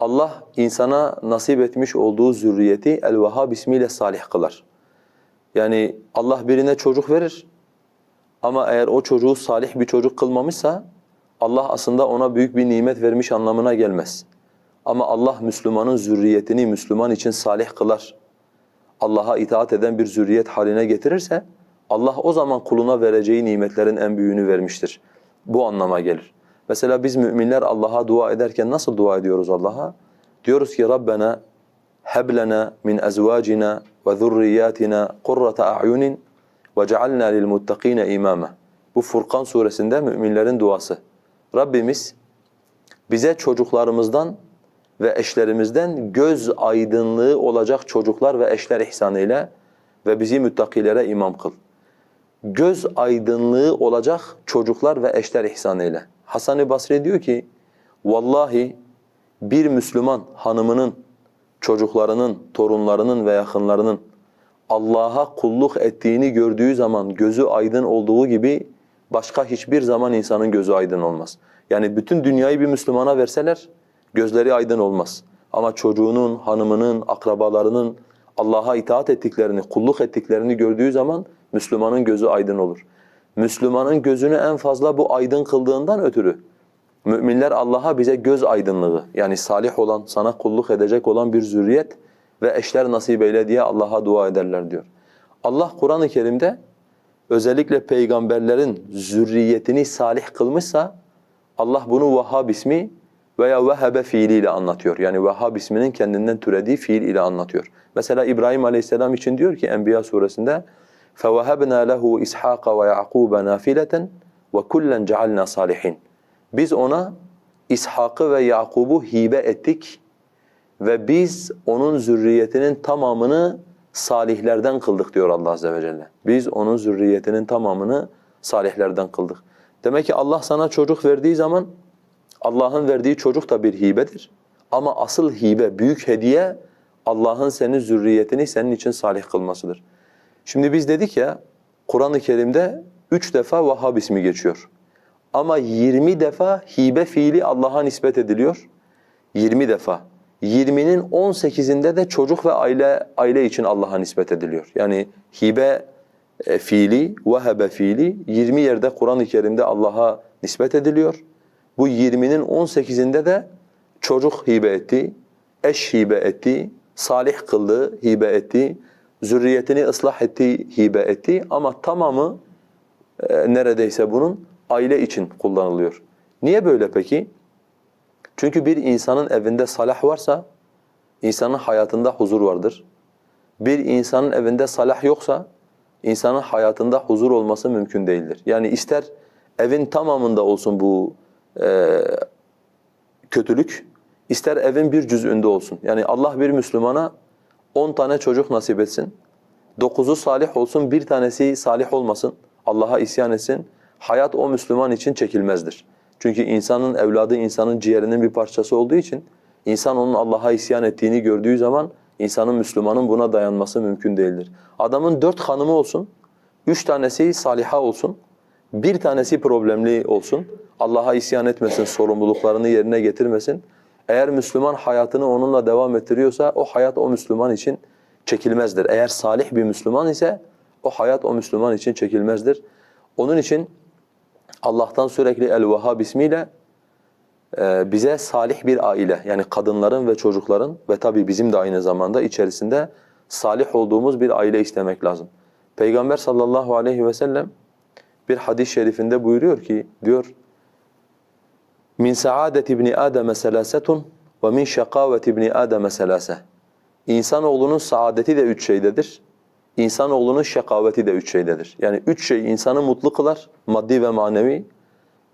Allah insana nasip etmiş olduğu zürriyeti El-Vehhab ismiyle salih kılar. Yani Allah birine çocuk verir ama eğer o çocuğu salih bir çocuk kılmamışsa Allah aslında ona büyük bir nimet vermiş anlamına gelmez. Ama Allah Müslümanın zürriyetini Müslüman için salih kılar. Allah'a itaat eden bir zürriyet haline getirirse Allah o zaman kuluna vereceği nimetlerin en büyüğünü vermiştir. Bu anlama gelir. Mesela biz müminler Allah'a dua ederken nasıl dua ediyoruz Allah'a? Diyoruz ki Rabbena heb lena min ezvacina ve zurriyatina kurrata a'yunin ve cealna lil muttakine imama. Bu Furkan suresinde müminlerin duası. Rabbimiz bize çocuklarımızdan ve eşlerimizden göz aydınlığı olacak çocuklar ve eşler ihsan eyle ve bizi müttakilere imam kıl. Göz aydınlığı olacak çocuklar ve eşler ihsan eyle. Hasan-ı Basri diyor ki, Vallahi bir Müslüman hanımının, çocuklarının, torunlarının ve yakınlarının Allah'a kulluk ettiğini gördüğü zaman gözü aydın olduğu gibi başka hiçbir zaman insanın gözü aydın olmaz. Yani bütün dünyayı bir Müslümana verseler gözleri aydın olmaz. Ama çocuğunun, hanımının, akrabalarının Allah'a itaat ettiklerini, kulluk ettiklerini gördüğü zaman Müslümanın gözü aydın olur. Müslümanın gözünü en fazla bu aydın kıldığından ötürü müminler Allah'a bize göz aydınlığı yani salih olan, sana kulluk edecek olan bir zürriyet ve eşler nasip eyle diye Allah'a dua ederler diyor. Allah Kur'an-ı Kerim'de özellikle peygamberlerin zürriyetini salih kılmışsa Allah bunu Vahhab ismi veya Vehebe fiiliyle anlatıyor. Yani Vahhab isminin kendinden türediği fiil ile anlatıyor. Mesela İbrahim Aleyhisselam için diyor ki Enbiya suresinde فَوَهَبْنَا لَهُ إِسْحَاقَ وَيَعْقُوبَ نَافِلَةً وَكُلًّا جَعَلْنَا صَالِحِينَ Biz ona İshak'ı ve Yakub'u hibe ettik ve biz onun zürriyetinin tamamını salihlerden kıldık diyor Allah Azze ve Celle. Biz onun zürriyetinin tamamını salihlerden kıldık. Demek ki Allah sana çocuk verdiği zaman Allah'ın verdiği çocuk da bir hibedir. Ama asıl hibe, büyük hediye Allah'ın senin zürriyetini senin için salih kılmasıdır. Şimdi biz dedik ya Kur'an-ı Kerim'de üç defa Vahhab ismi geçiyor. Ama 20 defa hibe fiili Allah'a nispet ediliyor. 20 defa. 20'nin 18'inde de çocuk ve aile aile için Allah'a nispet ediliyor. Yani hibe e, fiili, vehebe fiili 20 yerde Kur'an-ı Kerim'de Allah'a nispet ediliyor. Bu 20'nin 18'inde de çocuk hibe etti, eş hibe etti, salih kıldı, hibe etti, zürriyetini ıslah etti, hibe etti ama tamamı e, neredeyse bunun aile için kullanılıyor. Niye böyle peki? Çünkü bir insanın evinde salah varsa insanın hayatında huzur vardır. Bir insanın evinde salah yoksa insanın hayatında huzur olması mümkün değildir. Yani ister evin tamamında olsun bu e, kötülük, ister evin bir cüz'ünde olsun. Yani Allah bir Müslümana 10 tane çocuk nasip etsin. Dokuzu salih olsun, bir tanesi salih olmasın. Allah'a isyan etsin. Hayat o Müslüman için çekilmezdir. Çünkü insanın evladı insanın ciğerinin bir parçası olduğu için insan onun Allah'a isyan ettiğini gördüğü zaman insanın Müslümanın buna dayanması mümkün değildir. Adamın dört hanımı olsun, üç tanesi saliha olsun, bir tanesi problemli olsun. Allah'a isyan etmesin, sorumluluklarını yerine getirmesin. Eğer Müslüman hayatını onunla devam ettiriyorsa o hayat o Müslüman için çekilmezdir. Eğer salih bir Müslüman ise o hayat o Müslüman için çekilmezdir. Onun için Allah'tan sürekli El-Vehhab ismiyle e, bize salih bir aile yani kadınların ve çocukların ve tabii bizim de aynı zamanda içerisinde salih olduğumuz bir aile istemek lazım. Peygamber sallallahu aleyhi ve sellem bir hadis-i şerifinde buyuruyor ki diyor min saadet ibni adem selasetun ve min şakavet ibni adem selase. İnsanoğlunun saadeti de üç şeydedir. İnsanoğlunun şakaveti de üç şeydedir. Yani üç şey insanı mutlu kılar, maddi ve manevi.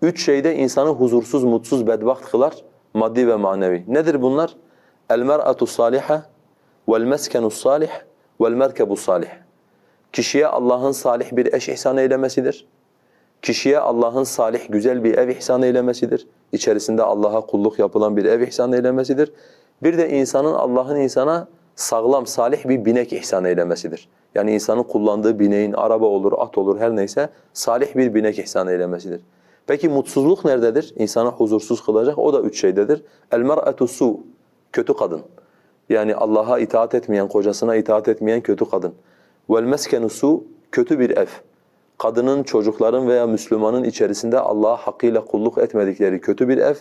Üç şey de insanı huzursuz, mutsuz, bedbaht kılar, maddi ve manevi. Nedir bunlar? El-mer'atu saliha vel meskenu salih vel merkebu salih. Kişiye Allah'ın salih bir eş ihsan eylemesidir. Kişiye Allah'ın salih, güzel bir ev ihsan eylemesidir. İçerisinde Allah'a kulluk yapılan bir ev ihsan eylemesidir. Bir de insanın Allah'ın insana sağlam, salih bir binek ihsan eylemesidir. Yani insanın kullandığı bineğin araba olur, at olur her neyse salih bir binek ihsan eylemesidir. Peki mutsuzluk nerededir? İnsanı huzursuz kılacak o da üç şeydedir. El mer'atu su. kötü kadın. Yani Allah'a itaat etmeyen, kocasına itaat etmeyen kötü kadın. Vel meskenu su kötü bir ev. Kadının, çocukların veya Müslümanın içerisinde Allah'a hakkıyla kulluk etmedikleri kötü bir ev.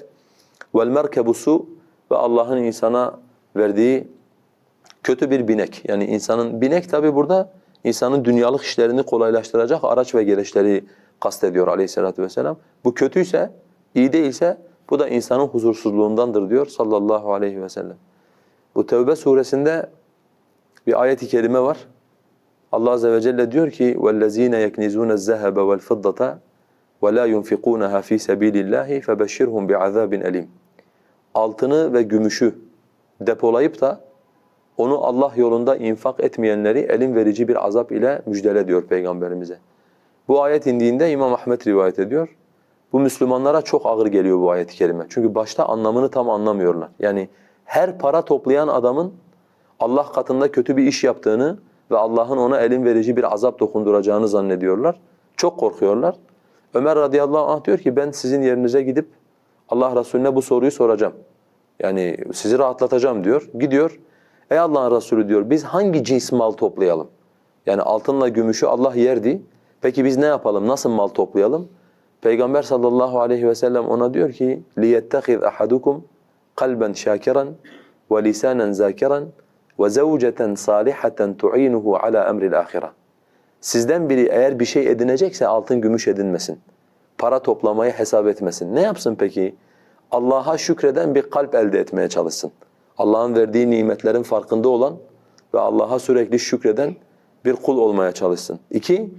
Vel merkebu su ve Allah'ın insana verdiği kötü bir binek. Yani insanın binek tabi burada insanın dünyalık işlerini kolaylaştıracak araç ve gereçleri kastediyor aleyhissalatü vesselam. Bu kötüyse, iyi değilse bu da insanın huzursuzluğundandır diyor sallallahu aleyhi ve sellem. Bu Tevbe suresinde bir ayet-i kerime var. Allah azze ve celle diyor ki وَالَّذ۪ينَ يَكْنِزُونَ الذَّهَبَ وَالْفِضَّةَ وَلَا يُنْفِقُونَهَا ف۪ي سَب۪يلِ اللّٰهِ فَبَشِّرْهُمْ بِعَذَابٍ أَلِيمٍ Altını ve gümüşü depolayıp da onu Allah yolunda infak etmeyenleri elin verici bir azap ile müjdele diyor Peygamberimize. Bu ayet indiğinde İmam Ahmet rivayet ediyor. Bu Müslümanlara çok ağır geliyor bu ayet-i kerime. Çünkü başta anlamını tam anlamıyorlar. Yani her para toplayan adamın Allah katında kötü bir iş yaptığını ve Allah'ın ona elin verici bir azap dokunduracağını zannediyorlar. Çok korkuyorlar. Ömer radıyallahu anh diyor ki ben sizin yerinize gidip Allah Resulüne bu soruyu soracağım. Yani sizi rahatlatacağım diyor. Gidiyor. Ey Allah'ın Resulü diyor biz hangi cins mal toplayalım? Yani altınla gümüşü Allah yerdi. Peki biz ne yapalım? Nasıl mal toplayalım? Peygamber sallallahu aleyhi ve sellem ona diyor ki لِيَتَّخِذْ أَحَدُكُمْ قَلْبًا شَاكِرًا وَلِسَانًا ذَاكِرًا وَزَوْجَةً صَالِحَةً تُعِينُهُ عَلَى أَمْرِ الْآخِرَةِ Sizden biri eğer bir şey edinecekse altın gümüş edinmesin. Para toplamayı hesap etmesin. Ne yapsın peki? Allah'a şükreden bir kalp elde etmeye çalışsın. Allah'ın verdiği nimetlerin farkında olan ve Allah'a sürekli şükreden bir kul olmaya çalışsın. İki,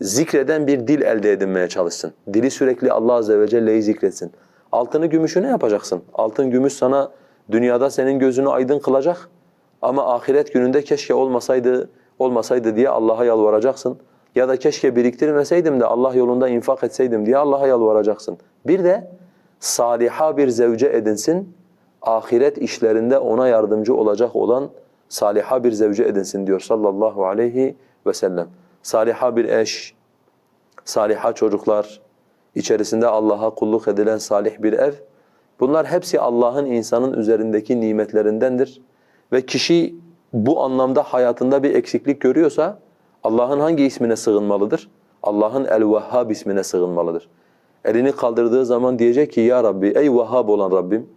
zikreden bir dil elde edinmeye çalışsın. Dili sürekli Allah Azze ve Celle'yi zikretsin. Altını gümüşü ne yapacaksın? Altın gümüş sana dünyada senin gözünü aydın kılacak ama ahiret gününde keşke olmasaydı olmasaydı diye Allah'a yalvaracaksın. Ya da keşke biriktirmeseydim de Allah yolunda infak etseydim diye Allah'a yalvaracaksın. Bir de saliha bir zevce edinsin, ahiret işlerinde ona yardımcı olacak olan saliha bir zevce edinsin diyor sallallahu aleyhi ve sellem. Saliha bir eş, saliha çocuklar, içerisinde Allah'a kulluk edilen salih bir ev. Bunlar hepsi Allah'ın insanın üzerindeki nimetlerindendir. Ve kişi bu anlamda hayatında bir eksiklik görüyorsa Allah'ın hangi ismine sığınmalıdır? Allah'ın El-Vehhab ismine sığınmalıdır. Elini kaldırdığı zaman diyecek ki ya Rabbi ey Vehhab olan Rabbim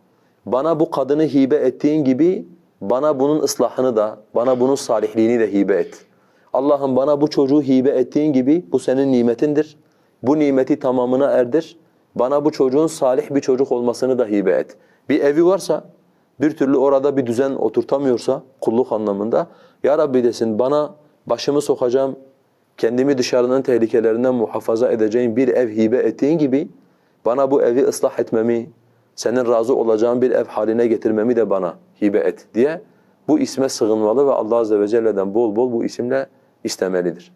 bana bu kadını hibe ettiğin gibi bana bunun ıslahını da, bana bunun salihliğini de hibe et. Allah'ım bana bu çocuğu hibe ettiğin gibi bu senin nimetindir. Bu nimeti tamamına erdir. Bana bu çocuğun salih bir çocuk olmasını da hibe et. Bir evi varsa, bir türlü orada bir düzen oturtamıyorsa kulluk anlamında ya Rabbi desin bana başımı sokacağım, kendimi dışarının tehlikelerinden muhafaza edeceğim bir ev hibe ettiğin gibi bana bu evi ıslah etmemi, senin razı olacağın bir ev haline getirmemi de bana hibe et diye bu isme sığınmalı ve Allah Azze ve Celle'den bol bol bu isimle istemelidir.